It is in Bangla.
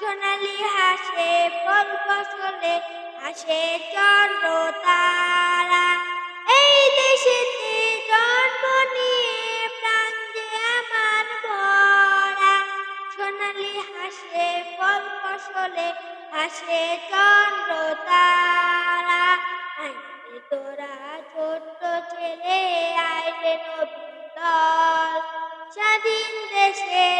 সোনালি হাসে ফল ফসলে হাসে চন্দ্র তারা এই দেশেতে জন্ম নিয়ে প্রাণ যে আমার ভরা। সোনালি হাসে ফল ফসলে হাসে চন্দ্র তারা আইরে তোরা ছোট্ট ছেলে আইরে নবীন দল। স্বাধীন দেশের